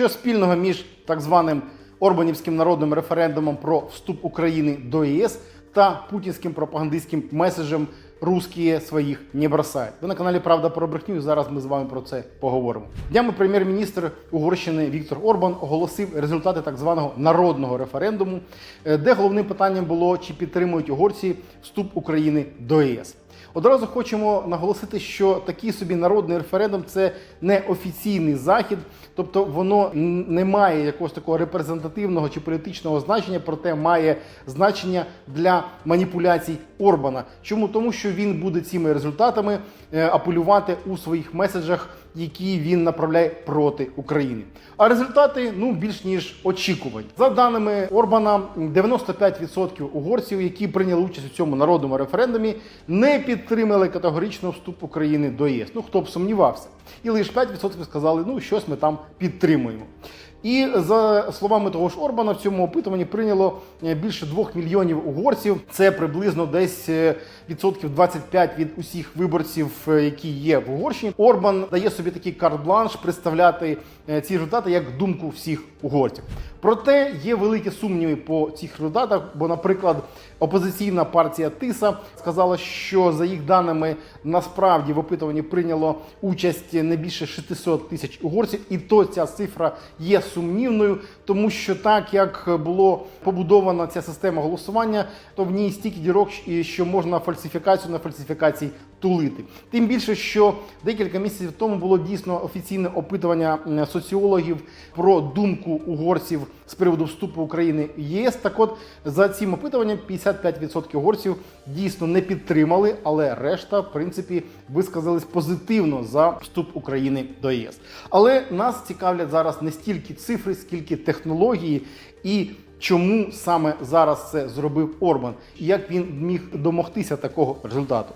Що спільного між так званим Орбанівським народним референдумом про вступ України до ЄС та путінським пропагандистським меседжем «Русські своїх не бросають». Ви на каналі Правда про брехню. і Зараз ми з вами про це поговоримо. Днями прем'єр-міністр Угорщини Віктор Орбан оголосив результати так званого народного референдуму, е, де головним питанням було чи підтримують угорці вступ України до ЄС. Одразу хочемо наголосити, що такий собі народний референдум це не офіційний захід, тобто воно не має якогось такого репрезентативного чи політичного значення, проте має значення для маніпуляцій Орбана. Чому? Тому що він буде цими результатами е, апелювати у своїх меседжах, які він направляє проти України. А результати ну більш ніж очікувані. За даними Орбана, 95% угорців, які прийняли участь у цьому народному референдумі, не підтримали категорично вступ України до ЄС. Ну хто б сумнівався, і лише 5% сказали, ну щось ми там підтримуємо. І за словами того ж Орбана, в цьому опитуванні прийняло е, більше 2 мільйонів угорців. Це приблизно десь е, відсотків 25 від усіх виборців, е, які є в Угорщині. Орбан дає собі такий карт-бланш представляти ці результати як думку всіх угорців. Проте є великі сумніви по цих результатах, бо, наприклад, опозиційна партія Тиса сказала, що за їх даними насправді в опитуванні прийняло участь не більше 600 тисяч угорців, і то ця цифра є сумнівною, тому що так як було побудована ця система голосування, то в ній стільки дірок, що можна фальсифікацію на фальсифікації тулити. Тим більше, що декілька місяців тому було дійсно офіційне опитування соціологів про думку угорців з приводу вступу України в ЄС. Так от за цим опитуванням 55% угорців дійсно не підтримали, але решта, в принципі, висказались позитивно за вступ України до ЄС. Але нас цікавлять зараз не стільки цифри, скільки технології і. Чому саме зараз це зробив Орбан і як він міг домогтися такого результату?